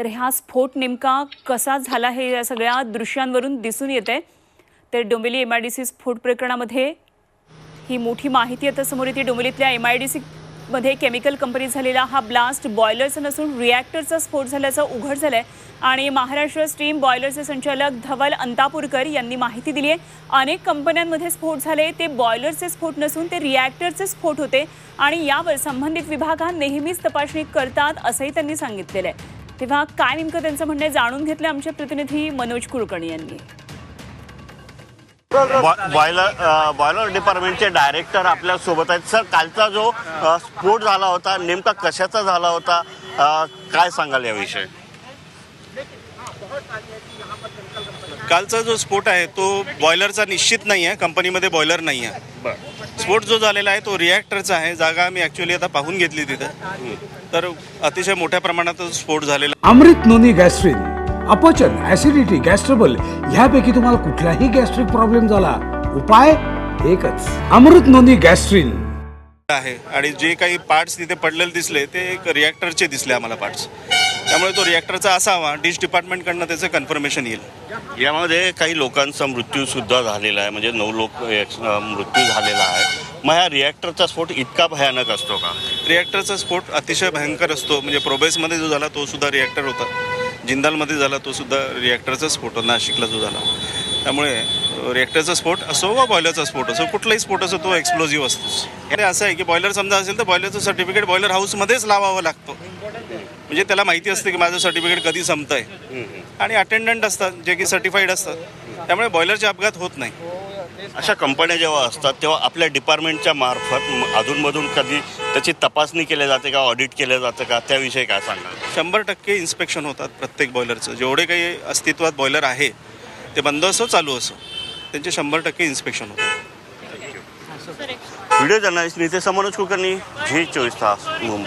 तर हा स्फोट नेमका कसा झाला हे या सगळ्या दृश्यांवरून दिसून येते तर Dombivli M I D C स्फोट प्रकरणामध्ये ही मोठी माहिती आता समोर येते. डोंबिवलीतल्या एम आय डी सी मध्ये केमिकल कंपनीत झालेला हा ब्लास्ट बॉयलरचा नसून रिॲक्टरचा स्फोट झाल्याचं उघड झालं आहे आणि महाराष्ट्र स्टीम बॉयलरचे संचालक धवल अंतापूरकर यांनी माहिती दिली आहे अनेक कंपन्यांमध्ये स्फोट झाले. ते बॉयलरचे स्फोट नसून ते रिॲक्टरचे स्फोट होते. आणि यावर संबंधित विभाग हा नेहमीच तपासणी करतात असंही त्यांनी सांगितलेलं आहे. तेव्हा काय नेमकं त्यांचं म्हणणं जाणून घेतलं आमचे प्रतिनिधी मनोज कुलकर्णी यांनी. बॉयलर बॉयलर डिपार्टमेंटचे डायरेक्टर आपल्यासोबत आहेत. सर कालचा जो स्फोट झाला होता नेमका कशाचा झाला होता काय सांगाल याविषयी? कालचा जो स्फोट आहे तो बॉयलरचा निश्चित नाही आहे कंपनीमध्ये बॉयलर नाही आहे स्फोट जो झालेला आहे तो रिॲक्टरचा आहे. जागा आम्ही ॲक्च्युली आता पाहून घेतली तिथं. तर अतिशय मोठ्या प्रमाणात स्फोट झालेला अमृत नोनी गॅस्ट्रिन अपचन ऍसिडिटी गॅस्ट्रबल ह्यापैकी तुम्हाला कुठलाही गॅस्ट्रिक प्रॉब्लेम झाला. उपाय एकच. Amrut Noni Gastrin. आहे आणि जे काही पार्ट्स तिथे पडलेले दिसले ते एक रिॲक्टरचे दिसले आम्हाला पार्ट्स त्यामुळे तो रिॲक्टरचा असावा डिश डिपार्टमेंटकडनं त्याचं कन्फर्मेशन येईल. यामध्ये काही लोकांचा मृत्यू सुद्धा झालेला आहे म्हणजे नऊ लोक मृत्यू झालेला आहे. मग ह्या रिॲक्टरचा स्फोट इतका भयानक असतो का? रिॲक्टरचा स्फोट अतिशय भयंकर असतो. म्हणजे प्रोबेसमध्ये जो झाला तो सुद्धा रिॲक्टर होता. जिंदालमध्ये झाला तो सुद्धा रिॲक्टरचा स्फोट होता नाशिकला जो झाला. त्यामुळे रिॲक्टरचा स्फोट असो वा बॉयलरचा स्फोट असो कुठलाही स्फोट असो तो एक्सप्लोजिव्ह असतोच. असं आहे की बॉयलर समजा असेल तर बॉयलरचं सर्टिफिकेट बॉयलर हाऊसमध्येच लावावं लागतं. म्हणजे त्याला माहिती असते की माझं सर्टिफिकेट कधी संपतं आहे आणि अटेंडंट असतात जे की सर्टिफाईड असतात. त्यामुळे बॉयलरचे अपघात होत नाही. अशा कंपन्या जेव्हा असतात तेव्हा आपल्या डिपार्टमेंटच्या मार्फत अधूनमधून कधी त्याची तपासणी केली जाते का ऑडिट केलं जातं का त्याविषयी काय सांगाल? शंभर टक्के इन्स्पेक्शन होतात प्रत्येक बॉयलरचं जेवढे काही अस्तित्वात बॉयलर आहे ते बंद असो चालू असो त्यांचे शंभर टक्के इन्स्पेक्शन होतं video journalist Nitesh Manoj Kulkarni Zee चोवीस तास मुंबई